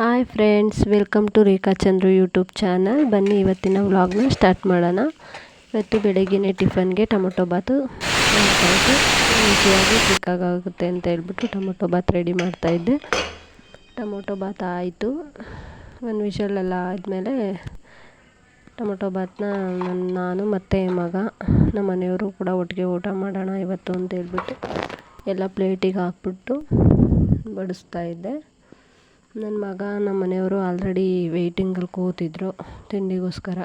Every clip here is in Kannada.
Hi friends welcome to Rekha Chandru YouTube channel ಬನ್ನಿ ಇವತ್ತಿನ ವ್ಲಾಗ್ನ ಸ್ಟಾರ್ಟ್ ಮಾಡೋಣ. ಇವತ್ತು ಬೆಳಗ್ಗೆನೇ ಟಿಫನ್ಗೆ ಟೊಮೊಟೊ ಬಾತು ಮಾಡ್ತಾಯಿದ್ದೆ ಈಸಿಯಾಗಿ ಕ್ವಿಕ್ಕಾಗುತ್ತೆ ಅಂತ ಹೇಳ್ಬಿಟ್ಟು ಟೊಮೊಟೊ ಬಾತ್ ರೆಡಿ ಮಾಡ್ತಾಯಿದ್ದೆ ಟೊಮೊಟೊ ಬಾತ್ ಆಯಿತು. ಒಂದು ವಿಷಲೆಲ್ಲ ಆದಮೇಲೆ ಟೊಮೊಟೊ ಬಾತನ್ನ ನಾನು ಮತ್ತು ಮಗ, ನಮ್ಮ ಮನೆಯವರು ಕೂಡ ಒಟ್ಟಿಗೆ ಊಟ ಮಾಡೋಣ ಇವತ್ತು ಅಂತ ಹೇಳ್ಬಿಟ್ಟು ಎಲ್ಲ ಪ್ಲೇಟಿಗೆ ಹಾಕ್ಬಿಟ್ಟು ಬಡಿಸ್ತಾ ಇದ್ದೆ. ನನ್ನ ಮಗ ನಮ್ಮ ಮನೆಯವರು ಆಲ್ರೆಡಿ ವೇಯ್ಟಿಂಗಲ್ಲಿ ಕೂತಿದ್ರು ತಿಂಡಿಗೋಸ್ಕರ.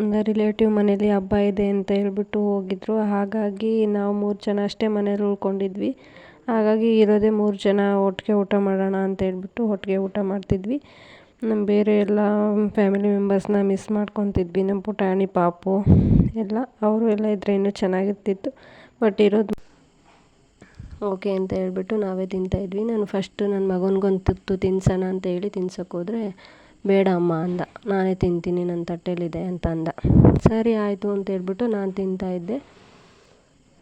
ಒಂದು ರಿಲೇಟಿವ್ ಮನೇಲಿ ಹಬ್ಬ ಇದೆ ಅಂತ ಹೇಳ್ಬಿಟ್ಟು ಹೋಗಿದ್ರು. ಹಾಗಾಗಿ ನಾವು ಮೂರು ಜನ ಅಷ್ಟೇ ಮನೇಲಿ ಉಳ್ಕೊಂಡಿದ್ವಿ. ಹಾಗಾಗಿ ಇರೋದೇ ಮೂರು ಜನ ಒಟ್ಟಿಗೆ ಊಟ ಮಾಡೋಣ ಅಂತ ಹೇಳ್ಬಿಟ್ಟು ಒಟ್ಟಿಗೆ ಊಟ ಮಾಡ್ತಿದ್ವಿ. ನಮ್ಮ ಬೇರೆ ಎಲ್ಲ ಫ್ಯಾಮಿಲಿ ಮೆಂಬರ್ಸ್ನ ಮಿಸ್ ಮಾಡ್ಕೊತಿದ್ವಿ. ನಮ್ಮ ಪುಟಾಣಿ, ಪಾಪು, ಎಲ್ಲ, ಅವರು ಎಲ್ಲ ಇದ್ದರೆ ಇನ್ನೂ ಚೆನ್ನಾಗಿರ್ತಿತ್ತು. ಬಟ್ ಇರೋದು ಓಕೆ ಅಂತ ಹೇಳ್ಬಿಟ್ಟು ನಾವೇ ತಿಂತಾಯಿದ್ವಿ ನಾನು ಫಸ್ಟು ನನ್ನ ಮಗನಿಗೊಂದು ತುತ್ತು ತಿನ್ಸೋಣ ಅಂತ ಹೇಳಿ ತಿನ್ಸೋಕ್ಕೋದ್ರೆ ಬೇಡ ಅಮ್ಮ ಅಂದ. ನಾನೇ ತಿಂತೀನಿ ನನ್ನ ತಟ್ಟೆಲಿದೆ ಅಂತ ಅಂದ. ಸರಿ ಆಯಿತು ಅಂತ ಹೇಳ್ಬಿಟ್ಟು ನಾನು ತಿಂತಾಯಿದ್ದೆ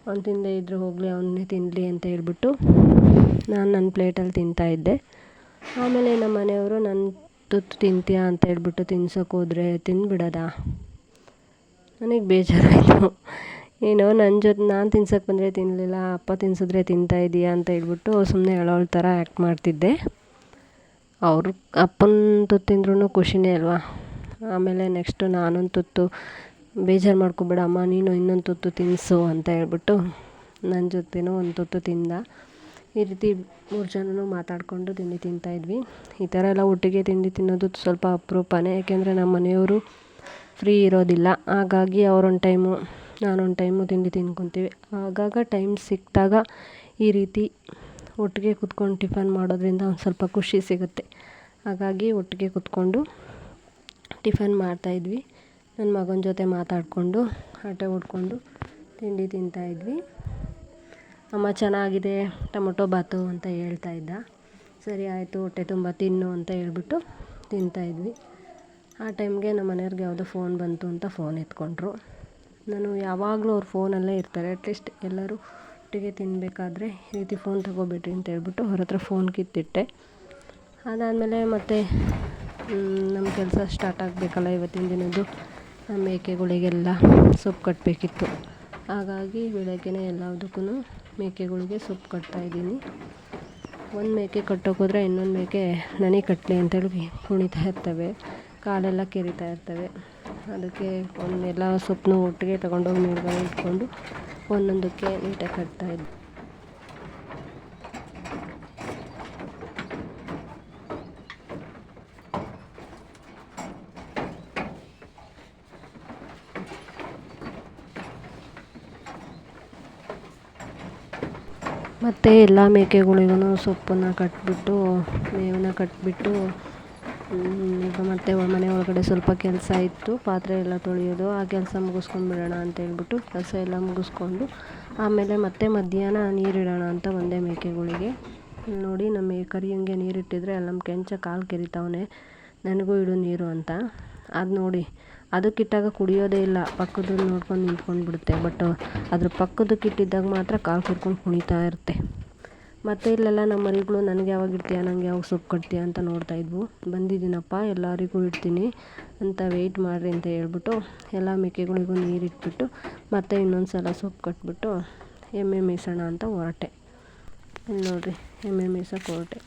ಅವ್ನು ತಿಂದೇ ಇದ್ದರೆ ಹೋಗಲಿ, ಅವನ್ನೇ ತಿನ್ನಲಿ ಅಂತ ಹೇಳ್ಬಿಟ್ಟು ನಾನು ನನ್ನ ಪ್ಲೇಟಲ್ಲಿ ತಿಂತಾಯಿದ್ದೆ ಆಮೇಲೆ ನಮ್ಮ ಮನೆಯವರು ನನ್ನ ತುತ್ತು ತಿಂತೀಯಾ? ಅಂತ ಹೇಳ್ಬಿಟ್ಟು ತಿನ್ಸೋಕೆ ಹೋದರೆ ತಿಂದ್ಬಿಡೋದಾ ನನಗೆ ಬೇಜಾರಾಯಿತು. ಏನೋ ನನ್ನ ಜೊತೆ, ನಾನು ತಿನ್ಸೋಕೆ ಬಂದರೆ ತಿನ್ನಲಿಲ್ಲ ಅಪ್ಪ ತಿನ್ಸಿದ್ರೆ ತಿಂತಾ ಇದೀಯಾ ಅಂತ ಹೇಳ್ಬಿಟ್ಟು ಸುಮ್ಮನೆ ಹೇಳೋಳ ಥರ ಆ್ಯಕ್ಟ್ ಮಾಡ್ತಿದ್ದೆ. ಅವ್ರು ಅಪ್ಪನ ತುತ್ತು ತಿಂದ್ರೂ ಖುಷಿನೇ ಅಲ್ವಾ? ಆಮೇಲೆ ನೆಕ್ಸ್ಟು ನಾನೊಂದು ತುತ್ತು, ಬೇಜಾರು ಮಾಡ್ಕೊಬೇಡ ಅಮ್ಮ ನೀನು ಇನ್ನೊಂದು ತುತ್ತು ತಿನ್ನಿಸು ಅಂತ ಹೇಳ್ಬಿಟ್ಟು ನನ್ನ ಜೊತೆನೂ ಒಂದು ತುತ್ತು ತಿಂದ. ಈ ರೀತಿ ಮೂರು ಜನನೂ ಮಾತಾಡಿಕೊಂಡು ತಿಂಡಿ ತಿಂತಾಯಿದ್ವಿ ಈ ಥರ ಎಲ್ಲ ಒಟ್ಟಿಗೆ ತಿಂಡಿ ತಿನ್ನೋದು ಸ್ವಲ್ಪ ಅಪರೂಪನೇ, ಯಾಕೆಂದರೆ ನಮ್ಮ ಮನೆಯವರು ಫ್ರೀ ಇರೋದಿಲ್ಲ. ಹಾಗಾಗಿ ಅವ್ರೊಂದು ಟೈಮು ನಾನೊಂದು ಟೈಮು ತಿಂಡಿ ತಿನ್ಕೊತೀವಿ ಆಗಾಗ ಟೈಮ್ ಸಿಕ್ಕಿದಾಗ ಈ ರೀತಿ ಒಟ್ಟಿಗೆ ಕುತ್ಕೊಂಡು ಟಿಫನ್ ಮಾಡೋದ್ರಿಂದ ಒಂದು ಸ್ವಲ್ಪ ಖುಷಿ ಸಿಗುತ್ತೆ. ಹಾಗಾಗಿ ಒಟ್ಟಿಗೆ ಕುತ್ಕೊಂಡು ಟಿಫನ್ ಮಾಡ್ತಾಯಿದ್ವಿ ನನ್ನ ಮಗನ ಜೊತೆ ಮಾತಾಡಿಕೊಂಡು, ಆಟ ಹೊಡ್ಕೊಂಡು ತಿಂಡಿ ತಿಂತಾಯಿದ್ವಿ ಅಮ್ಮ ಚೆನ್ನಾಗಿದೆ, ಟೊಮೊಟೊ ಬಾತು ಅಂತ ಹೇಳ್ತಾ ಇದ್ದ. ಸರಿ ಆಯಿತು, ಹೊಟ್ಟೆ ತುಂಬ ತಿನ್ನು ಅಂತ ಹೇಳ್ಬಿಟ್ಟು ತಿಂತಾಯಿದ್ವಿ ಆ ಟೈಮ್ಗೆ ನಮ್ಮ ಮನೆಯವ್ರಿಗೆ ಯಾವುದೋ ಫೋನ್ ಬಂತು ಅಂತ ಫೋನ್ ಎತ್ಕೊಂಡ್ರು. ನಾನು ಯಾವಾಗಲೂ ಅವ್ರ ಫೋನಲ್ಲೇ ಇರ್ತಾರೆ. ಅಟ್ಲೀಸ್ಟ್ ಎಲ್ಲರೂ ಒಟ್ಟಿಗೆ ತಿನ್ನಬೇಕಾದ್ರೆ ಈ ರೀತಿ ಫೋನ್ ತಗೋಬೇಡ್ರಿ ಅಂತ ಹೇಳ್ಬಿಟ್ಟು ಅವ್ರ ಹತ್ರ ಫೋನ್ ಕಿತ್ತಿಟ್ಟೆ. ಅದಾದಮೇಲೆ ಮತ್ತೆ ನಮ್ಮ ಕೆಲಸ ಸ್ಟಾರ್ಟ್ ಆಗಬೇಕಲ್ಲ ಇವತ್ತಿನ ದಿನದ್ದು? ಮೇಕೆಗಳಿಗೆಲ್ಲ ಸೊಪ್ಪು ಕಟ್ಟಬೇಕಿತ್ತು ಹಾಗಾಗಿ ಬೆಳಗ್ಗೆನೇ ಎಲ್ಲದಕ್ಕೂ ಮೇಕೆಗಳಿಗೆ ಸೊಪ್ಪು ಕಟ್ತಾಯಿದ್ದೀನಿ ಒಂದು ಮೇಕೆ ಕಟ್ಟೋಕ್ಕೋದ್ರೆ ಇನ್ನೊಂದು ಮೇಕೆ ನನಗೆ ಕಟ್ಟಲಿ ಅಂತೇಳಿ ಕುಣಿತಾ ಇರ್ತವೆ. ಕಾಲೆಲ್ಲ ಕೆರಿತಾ ಇರ್ತವೆ. ಅದಕ್ಕೆ ಒಂದೆಲ್ಲ ಸೊಪ್ಪನ್ನು ಒಟ್ಟಿಗೆ ತಗೊಂಡೋಗಿ ಮೇಲ್ಗಡೆ ಇಟ್ಕೊಂಡು ಒಂದೊಂದಕ್ಕೆ ನೀಟಾಗಿ ಕಟ್ತಾಯಿದ್ದೆ ಮತ್ತು ಎಲ್ಲ ಮೇಕೆಗಳಿಗೂ ಸೊಪ್ಪನ್ನು ಕಟ್ಬಿಟ್ಟು ಮೇವನ್ನ ಕಟ್ಟಿಬಿಟ್ಟು ಈಗ ಮತ್ತೆ ಮನೆ ಒಳಗಡೆ ಸ್ವಲ್ಪ ಕೆಲಸ ಇತ್ತು, ಪಾತ್ರೆ ಎಲ್ಲ ತೊಳೆಯೋದು, ಆ ಕೆಲಸ ಮುಗಿಸ್ಕೊಂಡ್ಬಿಡೋಣ ಅಂತ ಹೇಳ್ಬಿಟ್ಟು ಕೆಲಸ ಎಲ್ಲ ಮುಗಿಸ್ಕೊಂಡು ಆಮೇಲೆ ಮತ್ತೆ ಮಧ್ಯಾಹ್ನ ನೀರಿಡೋಣ ಅಂತ ಒಂದೇ ಮೇಕೆಗಳಿಗೆ. ನೋಡಿ, ನಮ್ಮ ಕರಿಯಂಗೆ ನೀರಿಟ್ಟಿದ್ರೆ ಅಲ್ಲಿ ನಮ್ಮ ಕೆಂಚ ಕಾಲು ಕೆರಿತಾವನೆ, ನನಗೂ ಇಡು ನೀರು ಅಂತ. ಅದು ನೋಡಿ, ಅದಕ್ಕಿಟ್ಟಾಗ ಕುಡಿಯೋದೇ ಇಲ್ಲ, ಪಕ್ಕದಲ್ಲಿ ನೋಡ್ಕೊಂಡು ನಿಂತ್ಕೊಂಡು ಬಿಡುತ್ತೆ ಬಟ್ ಅದ್ರ ಪಕ್ಕದಕ್ಕೆ ಇಟ್ಟಿದ್ದಾಗ ಮಾತ್ರ ಕಾಲು ಕೆರ್ಕೊಂಡು ಕುಣಿತಾ ಇರುತ್ತೆ. ಮತ್ತು ಇಲ್ಲೆಲ್ಲ ನಮ್ಮ ಮರಿಗಳು ನನಗೆ ಯಾವಾಗ ಇಡ್ತೀಯ? ನನಗೆ ಯಾವಾಗ ಸೊಪ್ಪು ಕಟ್ತೀಯ ಅಂತ ನೋಡ್ತಾ ಇದ್ವು. ಬಂದಿದ್ದೀನಪ್ಪ, ಎಲ್ಲರಿಗೂ ಇಡ್ತೀನಿ ಅಂತ ವೆಯ್ಟ್ ಮಾಡಿರಿ ಅಂತ ಹೇಳ್ಬಿಟ್ಟು ಎಲ್ಲ ಮೇಕೆಗಳಿಗೂ ನೀರು ಇಟ್ಬಿಟ್ಟು ಮತ್ತೆ ಇನ್ನೊಂದು ಸಲ ಸೊಪ್ಪು ಕಟ್ಬಿಟ್ಟು ಎಮ್ಮೆ ಮೇಯ್ಸೋಣ ಅಂತ ಹೊರಟೆ. ಇಲ್ಲಿ ನೋಡಿರಿ, ಎಮ್ಮೆ ಮೇಯ್ಸೋಕೆ ಹೊರಟೆ.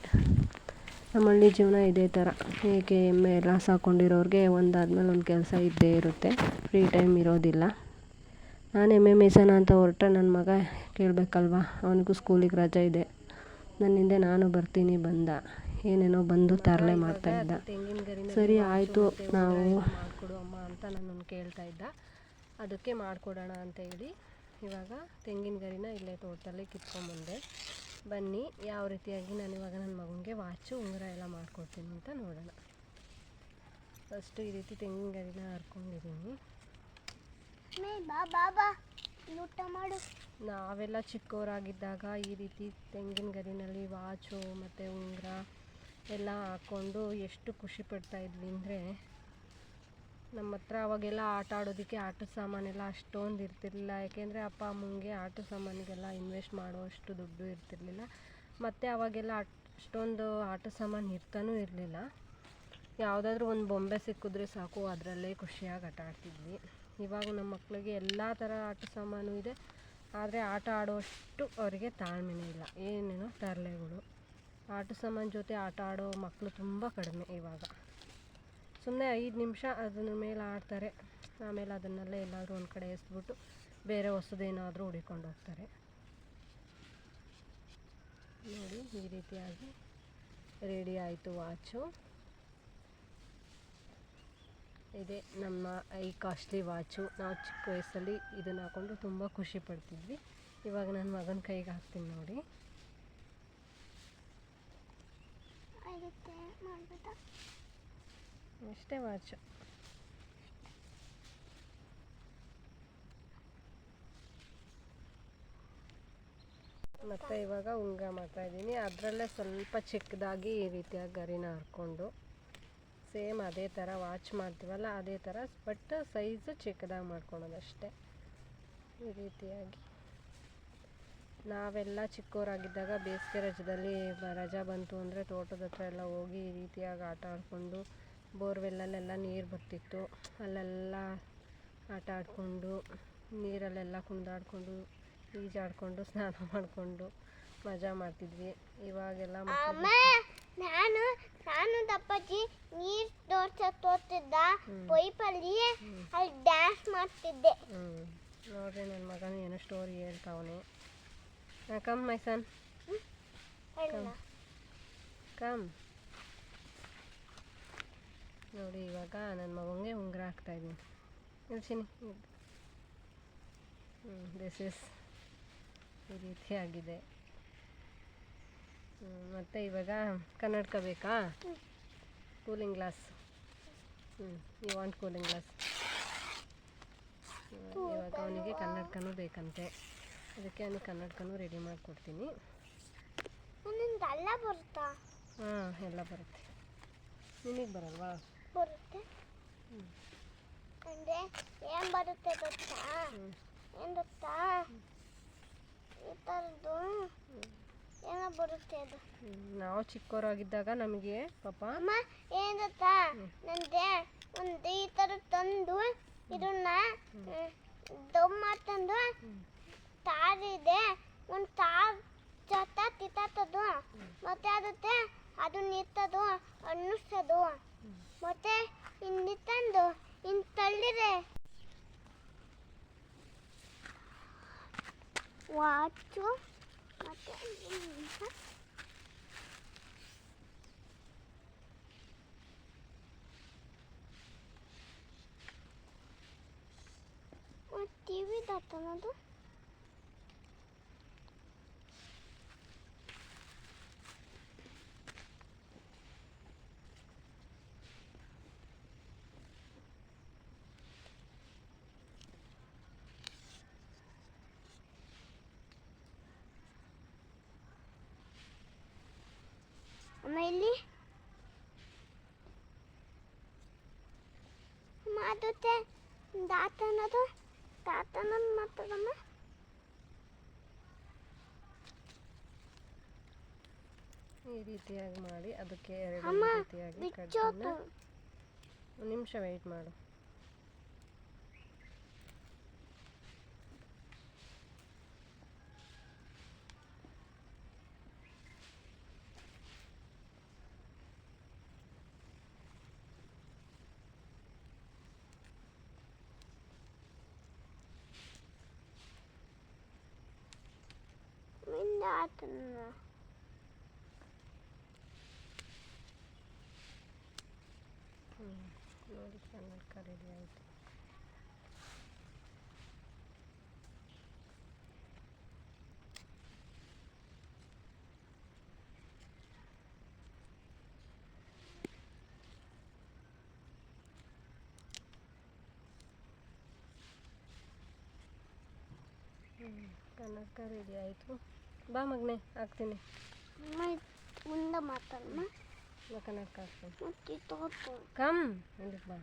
ನಮ್ಮ ಹಳ್ಳಿ ಜೀವನ ಇದೇ ಥರ ಏಕೆ ಎಮ್ಮೆ ಎಲ್ಲ ಸಾಕೊಂಡಿರೋರಿಗೆ ಒಂದಾದ್ಮೇಲೆ ಒಂದು ಕೆಲಸ ಇದ್ದೇ ಇರುತ್ತೆ. ಫ್ರೀ ಟೈಮ್ ಇರೋದಿಲ್ಲ. ನಾನು ಎಮ್ಮೆ ಮೇಯ್ಸೋಣ ಅಂತ ಹೊರಟ ನನ್ನ ಮಗ ಕೇಳಬೇಕಲ್ವಾ? ಅವನಿಗೂ ಸ್ಕೂಲಿಗೆ ರಜೆ ಇದೆ. ನನ್ನ ಹಿಂದೆ ನಾನು ಬರ್ತೀನಿ ಬಂದ. ಏನೇನೋ ಬಂದು ತರಲೆ ಮಾಡ್ತಾಯಿದ್ದ ಸರಿ ಆಯಿತು. ನಾವು ಮಾಡಿಕೊಡು ಅಮ್ಮ ಅಂತ ನನ್ನನ್ನು ಕೇಳ್ತಾ ಇದ್ದ. ಅದಕ್ಕೆ ಮಾಡಿಕೊಡೋಣ ಅಂತ ಹೇಳಿ ಇವಾಗ ತೆಂಗಿನ ಗರಿನ ಇಲ್ಲೇ ತೋಟದಲ್ಲಿ ಕಿತ್ಕೊಂಬಂದೆ ಬನ್ನಿ ಯಾವ ರೀತಿಯಾಗಿ ನಾನು ಇವಾಗ ನನ್ನ ಮಗನಿಗೆ ವಾಚು ಉಂಗುರ ಎಲ್ಲ ಮಾಡ್ಕೊಡ್ತೀನಿ ಅಂತ ನೋಡೋಣ. ಫಸ್ಟು ಈ ರೀತಿ ತೆಂಗಿನ ಗರಿನ ಹರ್ಕೊಂಡಿದ್ದೀನಿ. ಊಟ ಮಾಡು. ನಾವೆಲ್ಲ ಚಿಕ್ಕವರಾಗಿದ್ದಾಗ ಈ ರೀತಿ ತೆಂಗಿನ ಗರಿನಲ್ಲಿ ವಾಚು ಮತ್ತು ಉಂಗುರ ಎಲ್ಲ ಹಾಕ್ಕೊಂಡು ಎಷ್ಟು ಖುಷಿ ಪಡ್ತಾ ಇದ್ವಿ ಅಂದರೆ ನಮ್ಮ ಹತ್ರ ಅವಾಗೆಲ್ಲ ಆಟ ಆಡೋದಕ್ಕೆ ಆಟದ ಸಾಮಾನೆಲ್ಲ ಅಷ್ಟೊಂದು ಇರ್ತಿರಲಿಲ್ಲ. ಯಾಕೆಂದರೆ ಅಪ್ಪ, ಅಮ್ಮಂಗೆ ಆಟದ ಸಾಮಾನಿಗೆಲ್ಲ ಇನ್ವೆಸ್ಟ್ ಮಾಡುವಷ್ಟು ದುಡ್ಡು ಇರ್ತಿರಲಿಲ್ಲ. ಮತ್ತು ಅವಾಗೆಲ್ಲ ಅಷ್ಟೊಂದು ಆಟ ಸಾಮಾನು ಇರ್ತಾನೂ ಇರಲಿಲ್ಲ. ಯಾವುದಾದ್ರೂ ಒಂದು ಬೊಂಬೆ ಸಿಕ್ಕಿದ್ರೆ ಸಾಕು, ಅದರಲ್ಲೇ ಖುಷಿಯಾಗಿ ಆಟ ಆಡ್ತಿದ್ವಿ. ಇವಾಗ ನಮ್ಮ ಮಕ್ಕಳಿಗೆ ಎಲ್ಲ ಥರ ಆಟ ಸಾಮಾನು ಇದೆ. ಆದರೆ ಆಟ ಆಡುವಷ್ಟು ಅವರಿಗೆ ತಾಳ್ಮೆನೇ ಇಲ್ಲ. ಏನೇನೋ ತರಲೆಗಳು. ಆಟ ಸಾಮಾನು ಜೊತೆ ಆಟ ಆಡೋ ಮಕ್ಕಳು ತುಂಬ ಕಡಿಮೆ ಇವಾಗ. ಸುಮ್ಮನೆ ಐದು ನಿಮಿಷ ಅದನ್ನ ಮೇಲೆ ಆಡ್ತಾರೆ. ಆಮೇಲೆ ಅದನ್ನೆಲ್ಲ ಎಲ್ಲಾದರೂ ಒಂದು ಕಡೆ ಎಸ್ಬಿಟ್ಟು ಬೇರೆ ಹೊಸದೇನಾದರೂ ಹುಡಿಕೊಂಡು ಹೋಗ್ತಾರೆ. ನೋಡಿ ಈ ರೀತಿಯಾಗಿ ರೆಡಿ ಆಯಿತು ವಾಚು. ಇದೆ ನಮ್ಮ ಈ ಕಾಸ್ಟ್ಲಿ ವಾಚು. ನಾವು ಚಿಕ್ಕ ವಯಸ್ಸಲ್ಲಿ ಇದನ್ನು ಹಾಕ್ಕೊಂಡು ತುಂಬ ಖುಷಿ ಪಡ್ತಿದ್ವಿ. ಇವಾಗ ನನ್ನ ಮಗನ ಕೈಗೆ ಹಾಕ್ತೀನಿ ನೋಡಿ. ಅಷ್ಟೇ ವಾಚು. ಮತ್ತು ಇವಾಗ ಉಂಗುರ ಮಾಡ್ತಾಯಿದ್ದೀನಿ ಅದರಲ್ಲೇ ಸ್ವಲ್ಪ ಚಿಕ್ಕದಾಗಿ ಈ ರೀತಿಯಾಗಿ ಗರಿನ ಹರ್ಕೊಂಡು. ಸೇಮ್ ಅದೇ ಥರ ವಾಚ್ ಮಾಡ್ತೀವಲ್ಲ, ಅದೇ ಥರ ಬಟ್ ಸೈಜು ಚಿಕ್ಕದಾಗಿ ಮಾಡ್ಕೊಳೋದು ಅಷ್ಟೇ ಈ ರೀತಿಯಾಗಿ. ನಾವೆಲ್ಲ ಚಿಕ್ಕವರಾಗಿದ್ದಾಗ ಬೇಸಿಗೆ ರಜದಲ್ಲಿ ರಜಾ ಬಂತು ಅಂದರೆ ತೋಟದ ಹತ್ರ ಎಲ್ಲ ಹೋಗಿ ಈ ರೀತಿಯಾಗಿ ಆಟ ಆಡಿಕೊಂಡು ಬೋರ್ವೆಲ್ಲಲ್ಲೆಲ್ಲ ನೀರು ಬರ್ತಿತ್ತು. ಅಲ್ಲೆಲ್ಲ ಆಟ ಆಡಿಕೊಂಡು ನೀರಲ್ಲೆಲ್ಲ ಕುಂಡಾಡಿಕೊಂಡು ಈಜಾಡಿಕೊಂಡು ಸ್ನಾನ ಮಾಡಿಕೊಂಡು ಮಜಾ ಮಾಡ್ತಿದ್ವಿ. ಇವಾಗೆಲ್ಲ ನಾನು ನಾನು ದಪ್ಪಾಜಿ ನೀರ್ ತೋರ್ಸಕ್ ತೋರ್ತಿದ್ದ. ಪೈಪಲ್ಲಿ. ಅಲ್ಲಿ ಡ್ಯಾನ್ಸ್ ಮಾಡ್ತಿದ್ದೆ. ನೋಡ್ರಿ ನನ್ನ ಮಗನ ಏನೋ ಸ್ಟೋರಿ ಹೇಳ್ತಾವನೆ. ಕಮ್ ಮೈ ಸನ್ ಕಮ್ ನೋಡಿ ಇವಾಗ ನನ್ನ ಮಗನಿಗೆ ಉಂಗುರ ಹಾಕ್ತಾ ಇದ್ದೀನಿ. ನಿಲ್ಸಿನಿ ಹ್ಞೂ ದಿಸ್ ಇಸ್ ಈ ರೀತಿ ಆಗಿದೆ. ಹ್ಞೂ ಮತ್ತು ಇವಾಗ ಕನ್ನಡಕ ಬೇಕಾ? ಕೂಲಿಂಗ್ ಗ್ಲಾಸ್ ಹ್ಞೂ ಯು ವಾಂಟ್ ಕೂಲಿಂಗ್ ಗ್ಲಾಸ್ ಇವಾಗ ಅವನಿಗೆ ಕನ್ನಡಕನೂ ಬೇಕಂತೆ. ಅದಕ್ಕೆ ಅವನಿಗೆ ಕನ್ನಡಕನೂ ರೆಡಿ ಮಾಡಿಕೊಡ್ತೀನಿ. ಎಲ್ಲ ಬರುತ್ತಾ? ಹಾಂ ಎಲ್ಲ ಬರುತ್ತೆ. ನಿನಗೆ ಬರಲ್ವಾ? ಬರುತ್ತೆ. ಹ್ಞೂ ಅಂದ್ರೆ ಏನು ಬರುತ್ತೆ ಗೊತ್ತಾ? ಏನ್ ಗೊತ್ತಾ? ಈ ಥರದ್ದು. ಏನೋ ಬರುತ್ತೆ ಅದು. ನಾವು ಚಿಕ್ಕವರಾಗಿದ್ದಾಗ ನಮಗೆ ಪಾಪ ಅಮ್ಮ ಏನ್ ಗೊತ್ತಾ? ನಂದೆ ಒಂದು ಈ ಥರ ತಂದು ಇದನ್ನ ದಮ್ ಮಾಡ್ತಂದು ತಾರಿದೆ ಒಂದು ತಾರ್ ಜೊತ ತಿತ್ತದು. ಮತ್ತೆ ಅದಕ್ಕೆ ಅದು ನಿತ್ತದು ಅನ್ನಿಸೋದು ಮತ್ತೆ ಇನ್ನು ತಂದು ಇನ್ ತಳ್ಳಿದೆ. ವಾಚು ಮತ್ತೆ ನಿಮಿಷ ಟಿ ವಿ ದತ್ತನದು ಅಮ್ಮ ಇಲ್ಲಿ ಅಮ್ಮ ಅದಕ್ಕೆ ದಾತನದು ದಾತನದು ಮಾತಾಡಮ್ಮ ಈ ರೀತಿಯಾಗಿ ಮಾಡಿ ಅದಕ್ಕೆ ಎರಡು ರೀತಿಯಾಗಿ ಕಡ್ಡಿನ ನಿಮಿಷ ವೆಯ್ಟ್ ಮಾಡು ಮಿಂದ ಆತನ ಹ್ಞೂ ನೋಡಿ ಕನ್ನಡಕ ರೆಡಿ ಆಯಿತು ಹ್ಞೂ ಕನ್ನಡಕ ರೆಡಿ ಆಯಿತು ಬಾ ಮಗನೇ ಹಾಕ್ತೀನಿ. ಮುಂದೆ ಮಾತಾಡೋಣ ಮಕ್ಕನಕ್ಕೆ ಹಾಕ್ತೀನಿ. ಕಮ್ ಬಾ.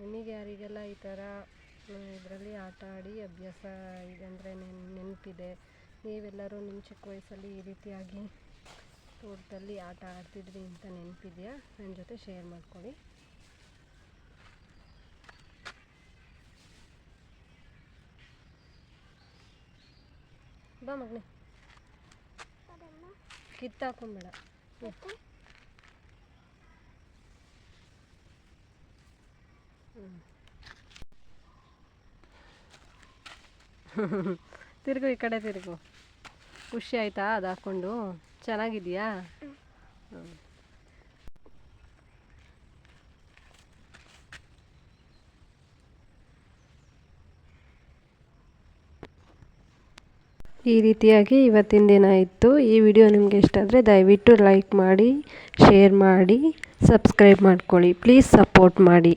ನಿಮಗೆ ಯಾರಿಗೆಲ್ಲ ಈ ಥರ ಇದರಲ್ಲಿ ಆಟ ಆಡಿ ಅಭ್ಯಾಸ ಇದೆ ಅಂದರೆ ನೆನಪಿದೆ. ನೀವೆಲ್ಲರೂ ನಿಮ್ಮ ಚಿಕ್ಕ ವಯಸ್ಸಲ್ಲಿ ಈ ರೀತಿಯಾಗಿ ತೋಟದಲ್ಲಿ ಆಟ ಆಡ್ತಿದ್ರಿ ಅಂತ ನೆನಪಿದೆಯಾ? ನನ್ನ ಜೊತೆ ಶೇರ್ ಮಾಡ್ಕೊಳ್ಳಿ ಬಾ ಮಗನೇ. ಕಿತ್ತಾಕೊಂಬೇಡ ತಿರುಗು ಈ ಕಡೆ ತಿರುಗು. ಖುಷಿ ಆಯ್ತಾ ಅದು ಹಾಕ್ಕೊಂಡು ಚೆನ್ನಾಗಿದೆಯಾ ಈ ರೀತಿಯಾಗಿ ಇವತ್ತಿನ ದಿನ ಇತ್ತು. ಈ ವಿಡಿಯೋ ನಿಮಗೆ ಇಷ್ಟ ಆದರೆ ದಯವಿಟ್ಟು ಲೈಕ್ ಮಾಡಿ, ಶೇರ್ ಮಾಡಿ, ಸಬ್ಸ್ಕ್ರೈಬ್ ಮಾಡ್ಕೊಳ್ಳಿ. ಪ್ಲೀಸ್ ಸಪೋರ್ಟ್ ಮಾಡಿ.